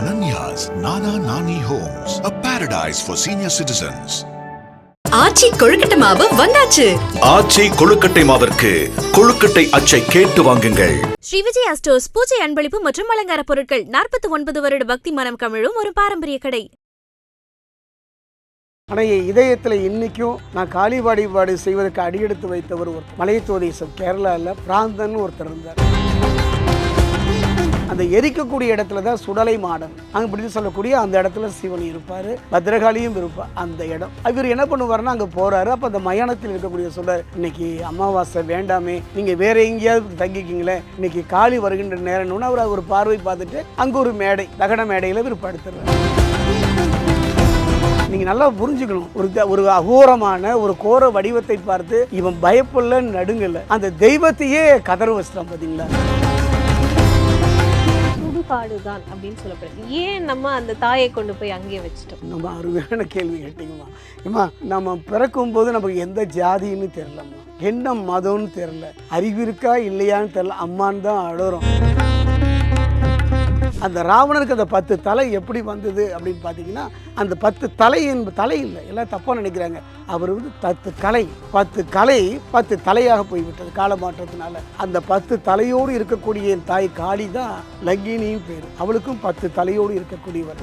Ananya's Nana Nani Homes, a paradise for senior citizens. ஆச்சி கொழுக்கட்டை மாவு வந்தாச்சு. ஆச்சி கொழுக்கட்டை மாவிற்கு கொழுக்கட்டை அச்சை கேட்டு வாங்குங்கள். ஸ்ரீ விஜயா ஸ்டோர்ஸ் பூஜை அன்பளிப்பு மற்றும் அலங்கார பொருட்கள் நாற்பத்தி ஒன்பது வருட பக்தி மனம் கமிழும் ஒரு பாரம்பரிய கடை. ஆனால் என் இதயத்தில் இன்றைக்கும் நான் காளி வழிபாடு செய்வதற்கு அடியெடுத்து வைத்தவர் ஒரு மலையத்தோதேசம் கேரளாவில் பிராந்தன் ஒருத்தர் இருந்தார். அந்த எரிக்கக்கூடிய இடத்துல தான் சுடலை மாடன் அங்கே இப்படின்னு சொல்லக்கூடிய அந்த இடத்துல சிவன் இருப்பார் பத்ரகாளியும் இருப்பார் அந்த இடம். இவர் என்ன பண்ணுவார்னா அங்கே போகிறாரு அப்போ அந்த மயானத்தில் இருக்கக்கூடிய சொல்கிறார் இன்னைக்கு அமாவாசை வேண்டாமே நீங்கள் வேற எங்கேயாவது தங்கிக்கிங்களே இன்னைக்கு காளி வருகின்ற நேரம்னு அவர் ஒரு பார்வை பார்த்துட்டு அங்கே ஒரு மேடை தகன மேடையில் இவர் படுத்துறாரு. நீங்கள் நல்லா புரிஞ்சுக்கணும். ஒரு ஒரு அகோரமான ஒரு கோர வடிவத்தை பார்த்து இவன் பயப்படல நடுங்கல. அந்த தெய்வத்தையே கதற வச்சிட்டான் பார்த்தீங்களா சுடுகாடு தான் அப்படின்னு சொல்லப்படுது. ஏன் நம்ம அந்த தாயை கொண்டு போய் அங்கேயே வச்சுட்டோம்? நம்ம அருமையான கேள்வி கேட்டீங்கம்மா. ஏம்மா நம்ம பிறக்கும் போது நமக்கு எந்த ஜாதின்னு தெரிலம்மா என்ன மதம்னு தெரியல. அறிவு இருக்கா இல்லையான்னு தெரியல. அம்மான்னு தான் அழுறோம் அந்த ராவணனுக்கு அந்த பத்து தலை எப்படி வந்தது அப்படின்னு பார்த்தீங்கன்னா அந்த பத்து தலை என்பது தலை இல்லை எல்லாம் தப்பாக நினைக்கிறாங்க. அவர் வந்து பத்து கலை பத்து கலை பத்து தலையாக போய்விட்டது காலமாற்றத்தினால. அந்த பத்து தலையோடு இருக்கக்கூடிய என் தாய் காளி தான் லங்கினியும் பேர். அவளுக்கும் பத்து தலையோடு இருக்கக்கூடியவர்.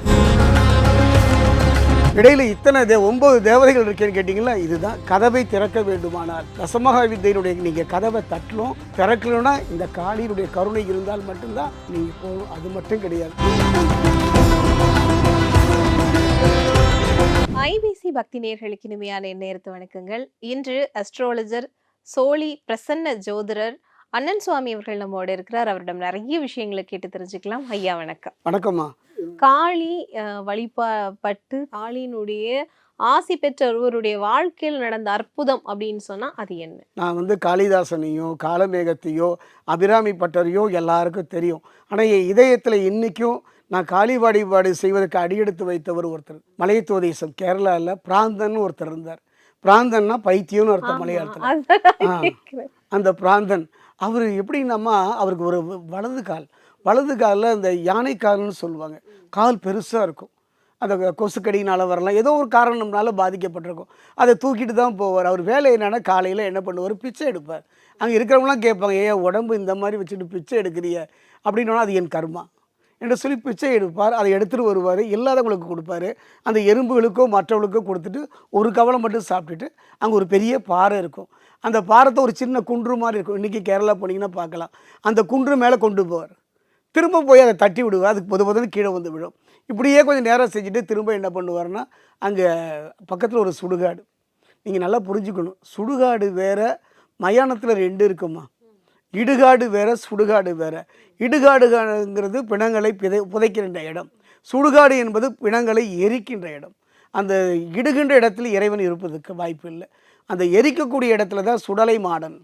இடையில் இத்தனை தே ஒன்பது தேவதைகள் இருக்கேன்னு கேட்டிங்களா? இதுதான் கதவை திறக்க வேண்டுமானால். தசமகா வித்தையினுடைய நீங்கள் கதவை தட்டலும் திறக்கணும்னா இந்த காளியினுடைய கருணை இருந்தால் மட்டும்தான் நீங்கள் போகணும். அது மட்டும் கிடையாது. ஐபிசி பக்தி நேர்களுக்கு இனிமையான நேரத்து வணக்கங்கள். இன்று அஸ்ட்ராலஜர் சோழி பிரசன்ன ஜோதிடர் அண்ணன் சுவாமி அவர்கள் நம்மோட இருக்கிறார். அவரிடம் நிறைய விஷயங்களை கேட்டு தெரிஞ்சுக்கலாம். ஐயா வணக்கம். வணக்கம்மா. காளி வழிபட்டு காளியினுடைய ஆசி பெற்ற ஒருவருடைய வாழ்க்கையில் நடந்த அற்புதம் அப்படின்னு சொன்னா அது என்ன? நான் வந்து காளிதாசனையோ காலமேகத்தையோ அபிராமி பட்டரையோ எல்லாருக்கும் தெரியும். ஆனால் என் இதயத்தில் இன்றைக்கும் நான் காளி வழிபாடு செய்வதற்கு அடியெடுத்து வைத்தவர் ஒருத்தர். மலையத்தோதேசம் கேரளாவில் பிராந்தன் ஒருத்தர் இருந்தார். பிராந்தன்னா பைத்தியம்னு அர்த்தம் மலையாளத்தில். அந்த பிராந்தன். அவர் எப்படின்னாமா அவருக்கு ஒரு வலது கால். வலது காலில் இந்த யானை கால்னு சொல்லுவாங்க. கால் பெருசாக இருக்கும். அந்த கொசுக்கடியினால் வரலாம். ஏதோ ஒரு காரணம்னால பாதிக்கப்பட்டிருக்கும். அதை தூக்கிட்டு தான் போவார். அவர் வேலை என்னென்னா காலையில் என்ன பண்ணுவார்? பிச்சை எடுப்பார். அங்கே இருக்கிறவங்களாம் கேட்பாங்க ஏன் உடம்பு இந்த மாதிரி வச்சுட்டு பிச்சை எடுக்கிறிய அப்படின்னா அது என் கர்மா. என்று சொல்லி பிச்சை எடுப்பார். அதை எடுத்துகிட்டு வருவார். இல்லாதவங்களுக்கு கொடுப்பாரு. அந்த எறும்புகளுக்கோ மற்றவங்களுக்கோ கொடுத்துட்டு ஒரு கவலை மட்டும் சாப்பிட்டுட்டு அங்கே ஒரு பெரிய பாறை இருக்கும். அந்த பாரத்தை ஒரு சின்ன குன்று மாதிரி இருக்கும். இன்றைக்கி கேரளா போனீங்கன்னா பார்க்கலாம். அந்த குன்று மேலே கொண்டு போவார். திரும்ப போய் அதை தட்டி விடுவார். அதுக்கு பொது பொதுன்னு கீழே வந்து விடும் இப்படியே கொஞ்சம் நேரம் செஞ்சுட்டு திரும்ப என்ன பண்ணுவார்னா அங்கே பக்கத்தில் ஒரு சுடுகாடு. நீங்கள் நல்லா புரிஞ்சுக்கணும். சுடுகாடு வேறு மயானத்தில் ரெண்டு இருக்குமா? இடுகாடு வேற சுடுகாடு வேற. இடுகாடுங்கிறது பிணங்களை பிதை புதைக்கின்ற இடம். சுடுகாடு என்பது பிணங்களை எரிக்கின்ற இடம். அந்த இடுகின்ற இடத்துல இறைவன் இருப்பதற்கு வாய்ப்பு இல்லை. அந்த எரிக்கக்கூடிய இடத்துல தான் சுடலை மாடன்.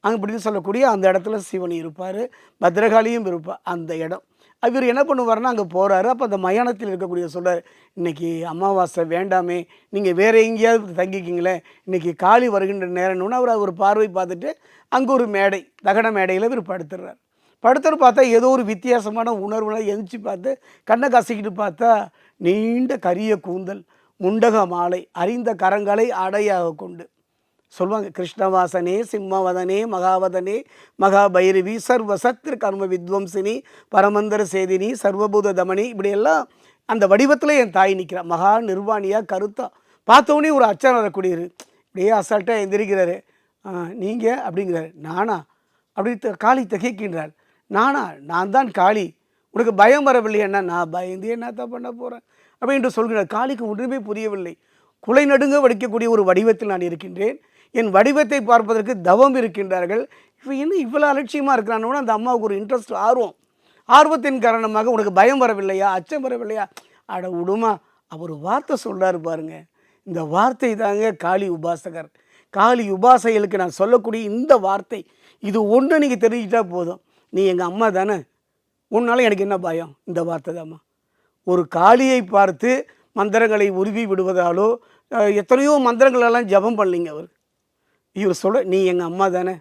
அங்கே சொல்லக்கூடிய அந்த இடத்துல சிவன் இருப்பார் பத்ரகாளியும் இருப்பார் அந்த இடம். இவர் என்ன பண்ணுவார்னா அங்கே போகிறாரு அப்போ அந்த மயானத்தில் இருக்கக்கூடிய சொல்கிறார் இன்றைக்கி அமாவாசை வேண்டாமே நீங்கள் வேறு எங்கேயாவது தங்கிக்கிங்களே இன்றைக்கி காளி வருகின்ற நேரம்னு அவர் ஒரு பார்வை பார்த்துட்டு அங்கே ஒரு மேடை தகன மேடையில் இவர் படுத்துடுறார் படுத்துட்டு பார்த்தா ஏதோ ஒரு வித்தியாசமான உணர்வுலாம் எந்திச்சு பார்த்து கண்ணை கசிக்கிட்டு பார்த்தா நீண்ட கரிய கூந்தல் முண்டக மாலை அறிந்த கரங்களை அடையாக கொண்டு சொல்லுவாங்க கிருஷ்ணவாசனே சிம்மவதனே மகாவதனே மகாபைரவி சர்வ சத்ரு கர்ம வித்வம்சினி பரமந்தர சேதினி சர்வபூத தமனி இப்படியெல்லாம் அந்த வடிவத்தில் என் தாய் நிற்கிறான் மகா நிர்வாணியாக கருத்தா. பார்த்தோன்னே ஒரு அச்சம் வரக்கூடியது இப்படியே அசால்ட்டாக எந்திரிக்கிறாரு. நீங்கள் அப்படிங்கிறாரு. நானா? அப்படி த- காளி தகைக்கின்றார். நானா? நான் தான் காளி. உனக்கு பயம் வரவில்லையா நான் பயந்து என்னத்தான் பண்ண போகிறேன் அப்படின்ட்டு சொல்கிறார். காளிக்கு ஒன்றுமே புரியவில்லை. குலை நடுங்க வடிக்கக்கூடிய ஒரு வடிவத்தில் நான் இருக்கின்றேன். என் வடிவத்தை பார்ப்பதற்கு தவம் இருக்கின்றார்கள். இவன் என்ன இவ்வளோ அலட்சியமாக இருக்கிறான்னு அந்த அம்மாவுக்கு ஒரு இன்ட்ரெஸ்ட் ஆர்வம். ஆர்வத்தின் காரணமாக உனக்கு பயம் வரவில்லையா? அச்சம் வரவில்லையா? அட விடுமா அவர் வார்த்தை சொல்கிறாரு பாருங்க. இந்த வார்த்தை தாங்க காளி உபாசகர். காளி உபாசைகளுக்கு நான் சொல்லக்கூடிய இந்த வார்த்தை இது ஒன்று நீங்கள் தெரிஞ்சிட்டா போதும். நீ எங்கள் அம்மா தானே? உன்னால் எனக்கு என்ன பயம்? இந்த வார்த்தை தாம்மா. ஒரு காளியை பார்த்து மந்திரங்களை உருவி விடுவதாலோ எத்தனையோ மந்திரங்களெல்லாம் ஜெபம் பண்ணலிங்க அவர். இவர் சொல்ல நீ எங்கள் அம்மா தானே?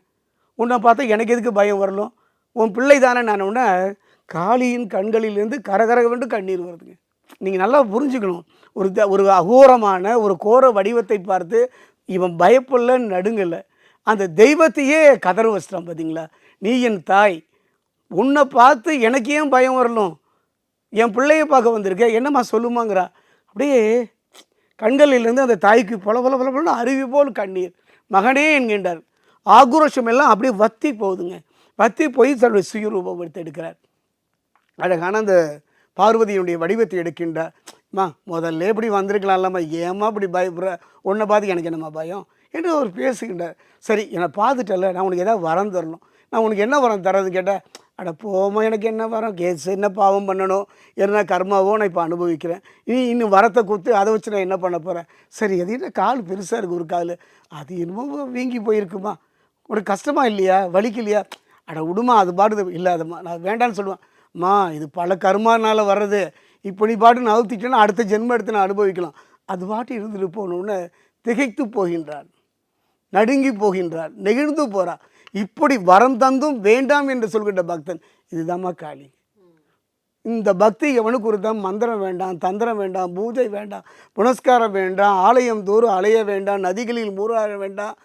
உன்னை பார்த்தா எனக்கு எதுக்கு பயம் வரலும்? உன் பிள்ளை தானே? நான் உடனே காளியின் கண்களிலிருந்து கரகரகவென்று கண்ணீர் வருதுங்க. நீங்கள் நல்லா புரிஞ்சுக்கணும். ஒரு த- ஒரு அகோரமான ஒரு கோர வடிவத்தை பார்த்து இவன் பயப்படல நடுங்கலை. அந்த தெய்வத்தையே கதற வச்சிட்டான் பார்த்தீங்களா நீ என் தாய். உன்னை பார்த்து எனக்கு ஏன் பயம் வரலும்? என் பிள்ளைய பார்க்க வந்திருக்க? என்னம்மா சொல்லுமாங்கிறா? அப்படியே கண்களிலிருந்து அந்த தாய்க்கு பொல பொல பொல பொல அருவி போல் கண்ணீர். மகனே என்கின்றார். ஆக்ரோஷம் எல்லாம் அப்படியே வத்தி போகுதுங்க. வத்தி போய் தன்னுடைய சுயரூபம் எடுத்து எடுக்கிறார். அழகான அந்த பார்வதியினுடைய வடிவத்தை எடுக்கின்றார். அம்மா முதல்ல இப்படி வந்திருக்கலாம்லம்மா. ஏம்மா இப்படி பயப்படுற உன்னை பார்த்து எனக்கு என்னம்மா பயம்? என்று அவர் பேசுகின்றார். சரி என்னை பார்த்துட்டல நான் உனக்கு எதாவது வரம் தரணும். நான் உனக்கு என்ன வரம் தரதுன்னு கேட்டால் அட போமா எனக்கு என்ன வரம்? கேஸ் என்ன பாவம் பண்ணணும்? என்ன கர்மாவோ நான் இப்போ அனுபவிக்கிறேன். இனி இன்னும் வரத்தை கொடுத்து அதை வச்சு நான் என்ன பண்ண போகிறேன் சரி அது என்ன கால் பெருசாக இருக்குது ஒரு கால் அது என்னமோ வீங்கி போயிருக்குமா? ஒரு கஷ்டமா இல்லையா? வலிக்கலையா அட விடுமா அது பாட்டு இல்லாதம்மா. நான் வேண்டான்னு சொல்லுவேன். அம்மா இது பல கர்மானால் வர்றது. இப்போ நீ பாட்டு நவுத்திட்டேன்னா அடுத்த ஜென்மம் எடுத்து நான் அனுபவிக்கலாம். அது பாட்டு இருந்துட்டு போகணுன்னு திகைத்து போகின்றான். நடுங்கி போகின்றான். நெகிழ்ந்து போகிறான் இப்படி வரம் தந்தும் வேண்டாம் என்று சொல்கின்ற பக்தன் இதுதாம்மா காளி. இந்த பக்தி எவனுக்கு ஒரு மந்திரம் வேண்டாம் தந்திரம் வேண்டாம் பூஜை வேண்டாம் புனஸ்காரம் வேண்டாம் ஆலயம் தோறும் அலைய வேண்டாம் நதிகளில் மூறாட வேண்டாம்.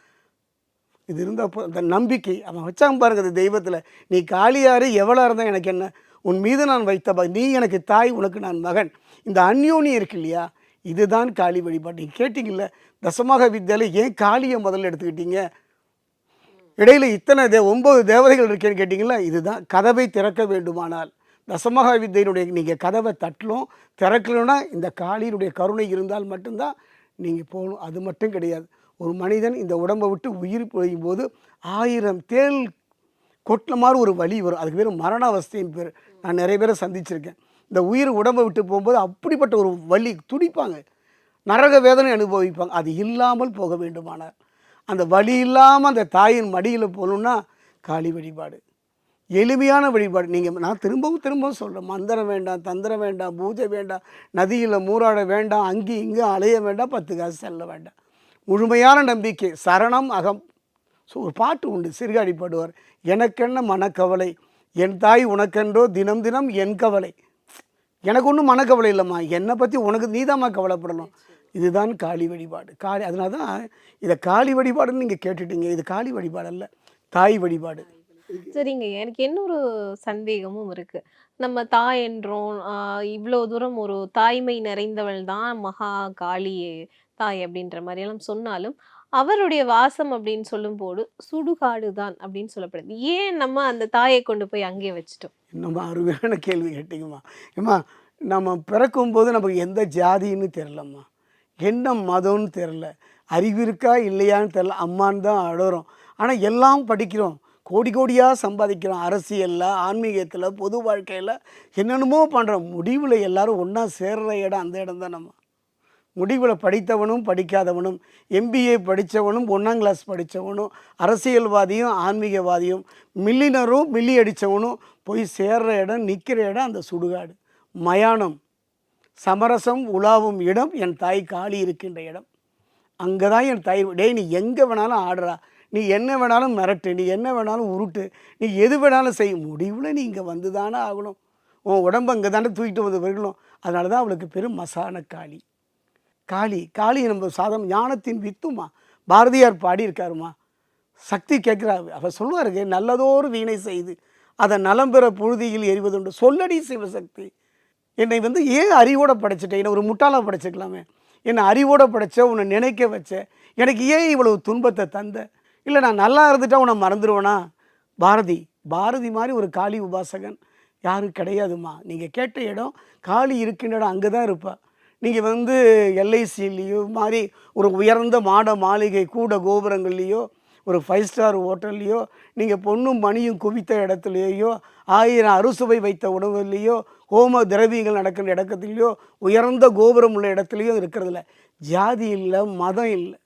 இது இருந்தப்போ அந்த நம்பிக்கை அவன் வச்சான் பாருங்க அந்த தெய்வத்தில் நீ காளியாரு எவ்வளோ இருந்தால் எனக்கு என்ன? உன் மீது நான் வைத்த ப நீ எனக்கு தாய் உனக்கு நான் மகன். இந்த அந்யோனி இருக்கு இல்லையா? இதுதான் காளி வழிபாடு. நீங்கள் கேட்டிங்கல்ல தசமாக வித்யாலயம் ஏன் காளியை முதல்ல எடுத்துக்கிட்டீங்க? இடையில் இத்தனை தே ஒன்பது தேவதைகள் இருக்கேன்னு கேட்டிங்களா? இதுதான் கதவை திறக்க வேண்டுமானால். தசமகா வித்தையினுடைய நீங்கள் கதவை தட்டலும் திறக்கணும்னா இந்த காளியினுடைய கருணை இருந்தால் மட்டும்தான் நீங்கள் போகணும். அது மட்டும் கிடையாது. ஒரு மனிதன் இந்த உடம்பை விட்டு உயிர் பொழியும் போது ஆயிரம் தேள் கொட்டின மாதிரி ஒரு வலி வரும். அதுக்கு பேர் மரண அவஸ்தையின் பேர். நான் நிறைய பேரை சந்திச்சிருக்கேன். இந்த உயிர் உடம்பை விட்டு போகும்போது அப்படிப்பட்ட ஒரு வலி துடிப்பாங்க. நரக வேதனை அனுபவிப்பாங்க. அது இல்லாமல் போக வேண்டுமானார் அந்த வழி இல்லாமல் அந்த தாயின் மடியில் போகணுன்னா காளி வழிபாடு. எளிமையான வழிபாடு. நீங்கள் நான் திரும்பவும் திரும்பவும் சொல்கிறேன் மந்திரம் வேண்டாம் தந்திரம் வேண்டாம் பூஜை வேண்டாம் நதியில் மூராட வேண்டாம் அங்கேயும் இங்கேயும் அலைய வேண்டாம் பத்து காசு செல்ல வேண்டாம். முழுமையான நம்பிக்கை. சரணம் அகம். ஸோ ஒரு பாட்டு உண்டு. சிறுகாடி பாடுவார். எனக்கென்ன மனக்கவலை? என் தாய் உனக்கென்றோ தினம் தினம் என் கவலை. எனக்கு ஒன்றும் மனக்கவலை இல்லைம்மா. என்னை பற்றி உனக்கு நீதாம்மா கவலைப்படணும். இதுதான் காளி வழிபாடு. காளி அதனால தான் இதை காளி வழிபாடுன்னு நீங்கள் கேட்டுட்டீங்க. இது காளி வழிபாடு அல்ல தாய் வழிபாடு. சரிங்க. எனக்கு இன்னொரு சந்தேகமும் இருக்கு. நம்ம தாய் என்றோம் ஆஹ் இவ்வளவு தூரம் ஒரு தாய்மை நிறைந்தவள் தான் மகா காளி தாய் அப்படின்ற மாதிரி எல்லாம் சொன்னாலும் அவருடைய வாசம் அப்படின்னு சொல்லும்போது சுடுகாடு தான் அப்படின்னு சொல்லப்படுது. ஏன் நம்ம அந்த தாயை கொண்டு போய் அங்கே வச்சுட்டோம்? நம்ம அருமையான கேள்வி கேட்டிங்கம்மா. ஏம்மா நம்ம பிறக்கும்போது நமக்கு எந்த ஜாதின்னு தெரிலம்மா என்ன மதம்னு தெரில அறிவு இருக்கா இல்லையான்னு தெரில அம்மான்னு தான் அழறோம் ஆனால் எல்லாம் படிக்கிறோம். கோடி கோடியாக சம்பாதிக்கிறோம். அரசியலில் ஆன்மீகத்தில் பொது வாழ்க்கையில் என்னென்னமோ பண்ணுறோம் முடிவில் எல்லாரும் ஒன்றா சேர்ற இடம் அந்த இடம் தான் நம்ம. முடிவில் படித்தவனும் படிக்காதவனும் எம்பிஏ படித்தவனும் ஒன்றாம் கிளாஸ் படித்தவனும் அரசியல்வாதியும் ஆன்மீகவாதியும் மில்லினரும் மில்லி அடித்தவனும் போய் சேர்கிற இடம் நிற்கிற இடம் அந்த சுடுகாடு. மயானம். சமரசம் உலாவும் இடம் என் தாய் காளி இருக்கின்ற இடம். அங்கே தான் என் தாய் டேய் நீ எங்கே வேணாலும் ஆடுறா. நீ என்ன வேணாலும் மிரட்டு நீ என்ன வேணாலும் உருட்டு நீ எது வேணாலும் செய். முடிவில் நீ இங்கே வந்து தானே ஆகணும். உன் உடம்பு அங்கே தானே தூக்கிட்டு வந்து வரணும் அதனால தான் அவளுக்கு பெரும் மசான காளி. காளி காளி நம்ம சாதம் ஞானத்தின் வித்துமா? பாரதியார் பாடியிருக்காருமா? சக்தி கேட்குறா அவர் சொல்லுவாருங்க நல்லதோர் வீணை செய்து அதை நலம் பெற புழுதியில் எறிவதுண்டு சொல்லடி சிவசக்தி என்னை வந்து ஏன் அறிவோடு படைச்சிட்டேன் என்னை ஒரு முட்டாளாக படைச்சிக்கலாமே. என்னை அறிவோடு படைச்ச உன்னை நினைக்க வச்ச எனக்கு ஏன் இவ்வளவு துன்பத்தை தந்த? இல்லை நான் நல்லா இருந்துட்டா உன்னை மறந்துடுவேனா பாரதி பாரதி மாதிரி ஒரு காளி உபாசகன் யாரும் கிடையாதும்மா. நீங்கள் கேட்ட இடம் காளி இருக்கின்ற இடம் அங்கே தான் இருப்பா. நீங்கள் வந்து எல்ஐசிலேயோ மாதிரி ஒரு உயர்ந்த மாட மாளிகை கூட கோபுரங்கள்லேயோ ஒரு ஃபைவ் ஸ்டார் ஹோட்டல்லையோ நீங்கள் பொண்ணும் மணியும் குவித்த இடத்துலையோ ஆயிரம் அறுசுவை வைத்த உணவுலேயோ ஹோம திரவியங்கள் நடக்கிற இடத்துலையோ உயர்ந்த கோபுரம் உள்ள இடத்துலையோ இருக்கிறதில்ல. ஜாதி இல்லை மதம் இல்லை.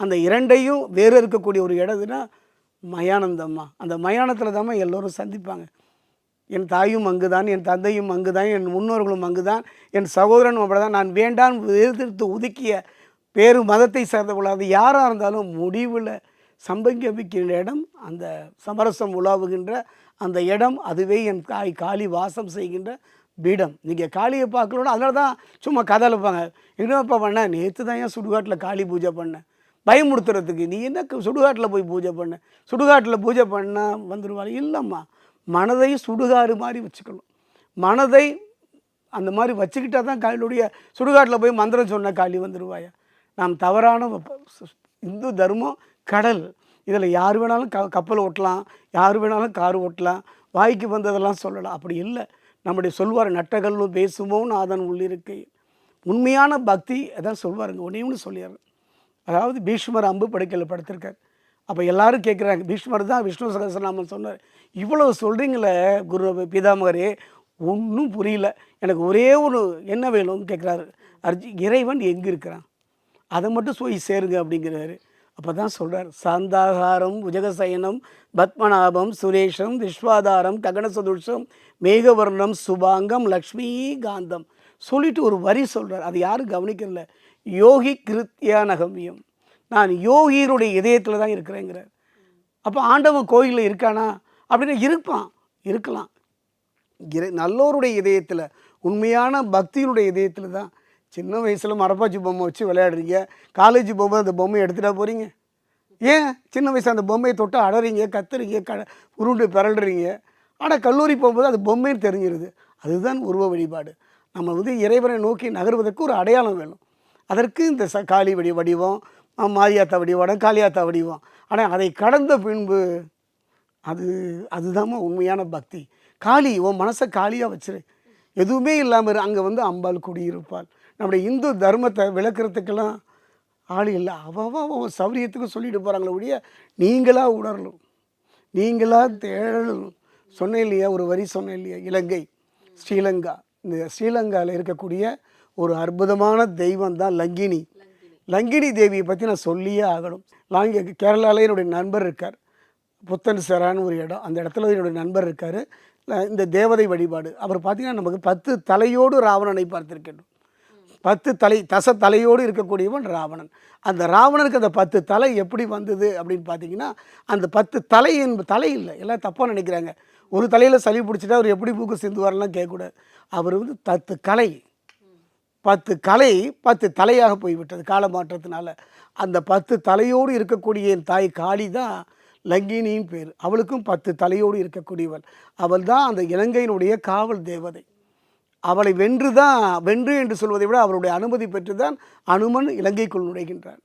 அந்த இரண்டையும் வேறு இருக்கக்கூடிய ஒரு இடத்துனா மயானந்தம்மா. அந்த மயானத்தில் தாம்மா எல்லோரும் சந்திப்பாங்க. என் தாயும் அங்கு தான் என் தந்தையும் அங்கு தான் என் முன்னோர்களும் அங்கு தான் என் சகோதரனும் அப்படி தான் நான் வேண்டாம் எதிர்த்து ஒதுக்கிய பேரு மதத்தை சேர்ந்தவர்களாக யாராக இருந்தாலும் முடிவில் சம்பங்கமிக்கிற இடம் அந்த சமரசம் உலாவுகின்ற அந்த இடம் அதுவே என் தாய் காளி வாசம் செய்கின்ற பீடம். நீங்கள் காளியை பார்க்கலன்னா அதனால தான் சும்மா கதை இருப்பாங்க என்னப்பா பண்ண? நேற்று தான் ஏன் சுடுகாட்டில் காளி பூஜை பண்ணேன் பயமுறுத்துறதுக்கு நீ என்ன சுடுகாட்டில் போய் பூஜை பண்ண? சுடுகாட்டில் பூஜை பண்ணால் வந்துடுவாள் இல்லைம்மா. மனதை சுடுகாடு மாதிரி வச்சுக்கணும். மனதை அந்த மாதிரி வச்சுக்கிட்டா தான் காளியுடைய சுடுகாட்டில் போய் மந்திரம் சொன்ன காளி வந்துடுவாயா நாம் தவறான இந்து தர்மம் கடல். இதில் யார் வேணாலும் க கப்பல் ஓட்டலாம். யார் வேணாலும் கார் ஓட்டலாம். வாய்க்கு வந்ததெல்லாம் சொல்லலாம். அப்படி இல்லை. நம்முடைய சொல்வார் நட்டகல்லும் பேசுமோ நாதன் உள்ளிருக்கை. உண்மையான பக்தி அதான் சொல்வாருங்க ஒன்றே ஒன்று சொல்லிடுறேன் அதாவது பீஷ்மர் அம்பு படுக்கையில் படுத்திருக்கார். அப்போ எல்லாரும் கேட்குறாங்க பீஷ்மர் தான் விஷ்ணு சகசநாமம் சொன்னார். இவ்வளோ சொல்கிறீங்களே குரு பிதாமகரே ஒன்றும் புரியல. எனக்கு ஒரே ஒரு என்ன வேணும்னு கேட்குறாரு அர்ஜி இறைவன் எங்கே இருக்கிறான்? அதை மட்டும் போய் சேருங்க அப்படிங்கிறாரு. அப்போ தான் சொல்கிறார் சாந்தாகாரம் உஜகசயனம் பத்மநாபம் சுரேஷம் விஸ்வாதாரம் ககனசதுஷம் மேகவர்ணம் சுபாங்கம் லக்ஷ்மி காந்தம் சொல்லிட்டு ஒரு வரி சொல்கிறார் அது யாரும் கவனிக்கிறல யோகி கிருத்தியா நகமியம். நான் யோகியருடைய இதயத்தில் தான் இருக்கிறேங்கிறார். அப்போ ஆண்டவன் கோயிலில் இருக்கானா? அப்படின்னு இருப்பான். இருக்கலாம். நல்லோருடைய இதயத்தில் உண்மையான பக்தியினுடைய இதயத்தில் தான் சின்ன வயசில் மரப்பாச்சி பொம்மை வச்சு விளையாடுறீங்க. காலேஜ் போகும்போது அந்த பொம்மையை எடுத்துகிட்டா போகிறீங்க ஏன்? சின்ன வயசு அந்த பொம்மையை தொட்டு அடறீங்க கத்துறீங்க க உருண்டு பிறல்றீங்க ஆனால் கல்லூரி போகும்போது அது பொம்மைன்னு தெரிஞ்சிருது. அதுதான் உருவ வழிபாடு. நம்ம வந்து இறைவனை நோக்கி நகர்வதற்கு ஒரு அடையாளம் வேணும். அதற்கு இந்த ச காளி வடி வடிவம் மாரியாத்தா வடிவம் காளியாத்தா வடிவம். ஆனால் அதை கடந்த பின்பு அது அதுதாம்மா உண்மையான பக்தி. காளி உன் மனசை காலியாக வச்சிரு. எதுவுமே இல்லாமல் அங்கே வந்து அம்பாள் குடியிருப்பாள். நம்முடைய இந்து தர்மத்தை விளக்குறதுக்கெல்லாம் ஆள் இல்லை. அவன் அவன் சௌரியத்துக்கு சொல்லிட்டு போகிறாங்களே ஒழிய நீங்களாக உணரணும். நீங்களாக தேடணும். சொன்னேன் இல்லையா? ஒரு வரி சொன்னேன் இல்லையா? இலங்கை ஸ்ரீலங்கா. இந்த ஸ்ரீலங்காவில் இருக்கக்கூடிய ஒரு அற்புதமான தெய்வம் தான் லங்கினி. லங்கினி தேவியை பற்றி நான் சொல்லியே ஆகணும். லாங்க கேரளாவில் என்னுடைய நண்பர் இருக்கார். புத்தன் செரான்னு ஒரு இடம். அந்த இடத்துல என்னுடைய நண்பர் இருக்கார். இந்த தேவதை வழிபாடு. அவர் பார்த்திங்கன்னா நமக்கு பத்து தலையோடு ராவணனை பார்த்திருக்கணும். பத்து தலை தச தலையோடு இருக்கக்கூடியவன் ராவணன். அந்த ராவணனுக்கு அந்த பத்து தலை எப்படி வந்தது அப்படின்னு பார்த்தீங்கன்னா அந்த பத்து தலை என்ப தலை இல்லை. எல்லாம் தப்பாக நினைக்கிறாங்க. ஒரு தலையில் சளி பிடிச்சிட்டா அவர் எப்படி பூக்கு சிந்துவார்லாம் கேட்கக்கூடாது. அவர் வந்து பத்து கலை. பத்து கலை பத்து தலையாக போய்விட்டது கால மாற்றத்தினால. அந்த பத்து தலையோடு இருக்கக்கூடிய என் தாய் காளி தான் லங்கினியின் பேர். அவளுக்கும் பத்து தலையோடு இருக்கக்கூடியவள். அவள் தான் அந்த இலங்கையினுடைய காவல் தேவதை. அவளை வென்று தான் வென்று என்று சொல்வதை விட அவருடைய அனுமதி பெற்று தான் அனுமன் இலங்கைக்குள் நுழைகின்றான்.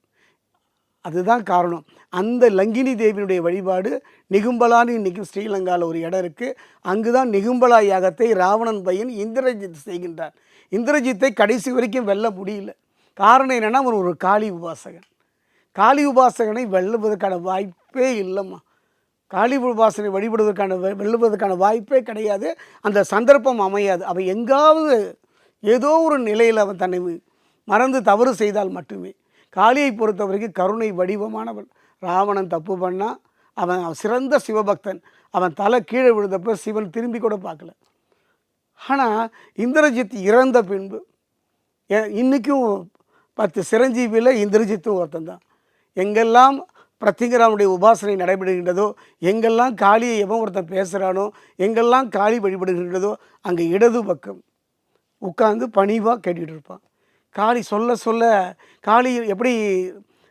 அதுதான் காரணம். அந்த லங்கினி தேவியினுடைய வழிபாடு நிகும்பலான்னு இன்றைக்கும் ஸ்ரீலங்காவில் ஒரு இடம் இருக்குது அங்கு தான் நிகும்பலா யாகத்தை ராவணன் பையன் இந்திரஜித் செய்கின்றார் இந்திரஜித்தை கடைசி வரைக்கும் வெல்ல முடியல. காரணம் என்னென்னா அவன் ஒரு காளி உபாசகன். காளி உபாசகனை வெல்லுவதற்கான வாய்ப்பே இல்லைம்மா. காளி உபாசனை வழிபடுவதற்கான வெல்லுவதற்கான வாய்ப்பே கிடையாது. அந்த சந்தர்ப்பம் அமையாது. அவன் எங்காவது ஏதோ ஒரு நிலையில் அவன் தன்னை மறந்து தவறு செய்தால் மட்டுமே. காளியை பொறுத்த வரைக்கும் கருணை வடிவமானவன். ராவணன் தப்பு பண்ணால் அவன் அவன் சிறந்த சிவபக்தன். அவன் தலை கீழே விழுந்தப்ப சிவன் திரும்பி கூட பார்க்கல. ஆனால் இந்திரஜித் இறந்த பின்பு இன்றைக்கும் பத்து சிரஞ்சீவியில் இந்திரஜித்தும் ஒருத்தன் தான். எங்கெல்லாம் பிரத்திங்கராமுடைய உபாசனை நடைபெறுகின்றதோ எங்கெல்லாம் காளியை எவன் ஒருத்தன் பேசுகிறானோ எங்கெல்லாம் காளி வழிபடுகின்றதோ அங்கே இடது பக்கம் உட்கார்ந்து பணிவாக கேட்டுக்கிட்டு இருப்பான். காளி சொல்ல சொல்ல காளி எப்படி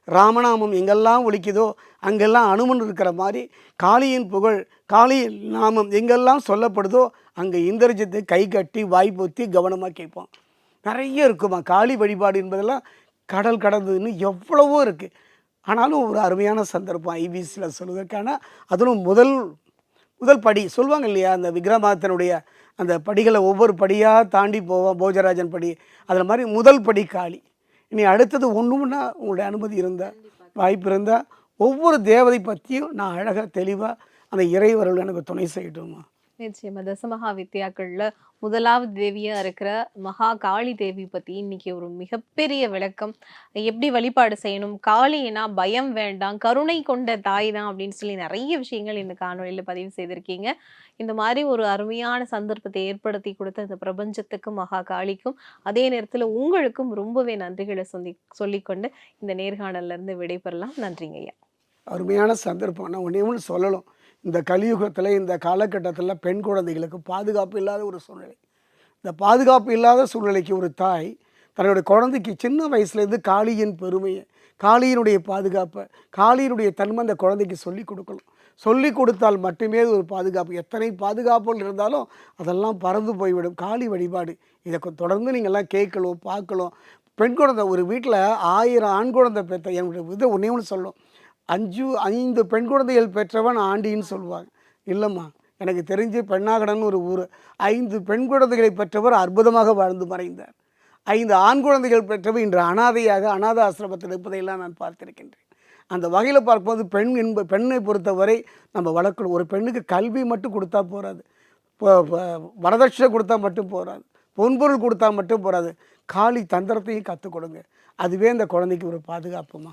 ராமநாமம் எங்கெல்லாம் ஒழிக்குதோ அங்கெல்லாம் அனுமன் இருக்கிற மாதிரி காளியின் புகழ் காளியின் நாமம் எங்கெல்லாம் சொல்லப்படுதோ அங்கே இந்திரஜத்தை கை கட்டி வாய் பொத்தி கவனமாக கேட்பான். நிறைய இருக்குமா? காளி வழிபாடு என்பதெல்லாம் கடல் கடந்ததுன்னு எவ்வளவோ இருக்குது ஆனாலும் ஒரு அருமையான சந்தர்ப்பம் ஐபிசியில் சொல்வதற்கான அதுவும் முதல் முதல் படி. சொல்லுவாங்க இல்லையா அந்த விக்ரமாதனுடைய அந்த படிகளை ஒவ்வொரு படியாக தாண்டி போவோம் போஜராஜன் படி. அதில் மாதிரி முதல் படி காளி. இனி அடுத்தது ஒன்றுமுன்னா உங்களுடைய அனுமதி இருந்தால் வாய்ப்பு இருந்தால் ஒவ்வொரு தேவதை பற்றியும் நான் அழகாக தெளிவாக அந்த இறைவர்கள் எனக்கு துணை செய்யட்டுமா நிச்சயமா. தசமகா வித்யாக்கள்ல முதலாவது தேவியா இருக்கிற மகா காளி தேவி பத்தி இன்னைக்கு ஒரு மிகப்பெரிய விளக்கம். எப்படி வழிபாடு செய்யணும்? காளினா பயம் வேண்டாம் கருணை கொண்ட தாய் தான் அப்படின்னு சொல்லி நிறைய விஷயங்கள் இந்த காணொலியில பதிவு செய்திருக்கீங்க. இந்த மாதிரி ஒரு அருமையான சந்தர்ப்பத்தை ஏற்படுத்தி கொடுத்த இந்த பிரபஞ்சத்துக்கும் மகா காளிக்கும் அதே நேரத்துல உங்களுக்கும் ரொம்பவே நன்றிகளை சொல்லி சொல்லிக்கொண்டு இந்த நேர்காணல்ல இருந்து விடைபெறலாம். நன்றிங்க ஐயா. அருமையான சந்தர்ப்பம். நான் ஒன்றே ஒன்று சொல்லலாம் இந்த கலியுகத்தில் இந்த காலகட்டத்தில் பெண் குழந்தைகளுக்கு பாதுகாப்பு இல்லாத ஒரு சூழ்நிலை. இந்த பாதுகாப்பு இல்லாத சூழ்நிலைக்கு ஒரு தாய் தன்னுடைய குழந்தைக்கு சின்ன வயசுலேருந்து காளியின் பெருமையை காளியினுடைய பாதுகாப்பை காளியினுடைய தன்மை அந்த குழந்தைக்கு சொல்லிக் கொடுக்கணும். சொல்லி கொடுத்தால் மட்டுமே ஒரு பாதுகாப்பு. எத்தனை பாதுகாப்புகள் இருந்தாலும் அதெல்லாம் பறந்து போய்விடும். காளி வழிபாடு. இதை தொடர்ந்து நீங்கள்லாம் கேட்கணும் பார்க்கலாம் பெண் குழந்தை ஒரு வீட்டில் ஆயிரம் ஆண் குழந்தை பெற்ற என்னுடைய இதை ஒன்றே ஒன்று சொல்லும். அஞ்சு ஐந்து பெண் குழந்தைகள் பெற்றவன் ஆண்டின்னு சொல்லுவாங்க. இல்லைம்மா எனக்கு தெரிஞ்சு பெண்ணாகடன் ஒரு ஊர். ஐந்து பெண் குழந்தைகளை பெற்றவர் அற்புதமாக வாழ்ந்து மறைந்தார். ஐந்து ஆண் குழந்தைகள் பெற்றவர் இன்று அனாதையாக அனாத ஆசிரமத்தில் இருப்பதையெல்லாம் நான் பார்த்திருக்கின்றேன். அந்த வகையில் பார்க்கும்போது பெண் என்ப பெண்ணை பொறுத்தவரை நம்ம வளர்க்கணும். ஒரு பெண்ணுக்கு கல்வி மட்டும் கொடுத்தா போகாது வரதட்சணை கொடுத்தா மட்டும் போகாது பொன்பொருள் கொடுத்தா மட்டும் போகாது காளி தந்திரத்தையும் கற்றுக் கொடுங்க. அதுவே அந்த குழந்தைக்கு ஒரு பாதுகாப்புமா?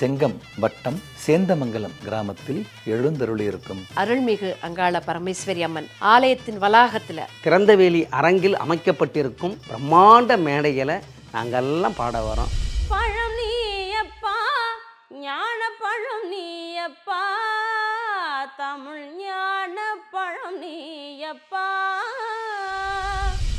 செங்கம் வட்டம் சேந்தமங்கலம் கிராமத்தில் எழுந்தருளியிருக்கும். அருள்மிகு அங்காள பரமேஸ்வரி அம்மன் ஆலயத்தின் வளாகத்துல திறந்தவேலி அரங்கில் அமைக்கப்பட்டிருக்கும் பிரம்மாண்ட மேடைகளை நாங்கள்லாம் பாட வரோம். பழம்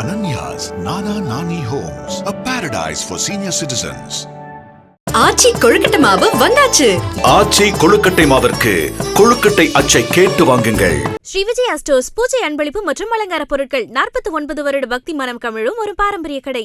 Ananya's Nana Nani Homes, a paradise for senior citizens. ஆச்சி கொழுக்கட்டை மாவு வந்தாச்சு. ஆச்சி கொழுக்கட்டை மாவிற்கு கொழுக்கட்டை அச்சை கேட்டு வாங்குங்கள். ஸ்ரீ விஜயா ஸ்டோர்ஸ் பூஜை அன்பளிப்பு மற்றும் அலங்கார பொருட்கள் நாற்பத்தி ஒன்பது வருட பக்தி மனம் கமிழும் ஒரு பாரம்பரிய கடை.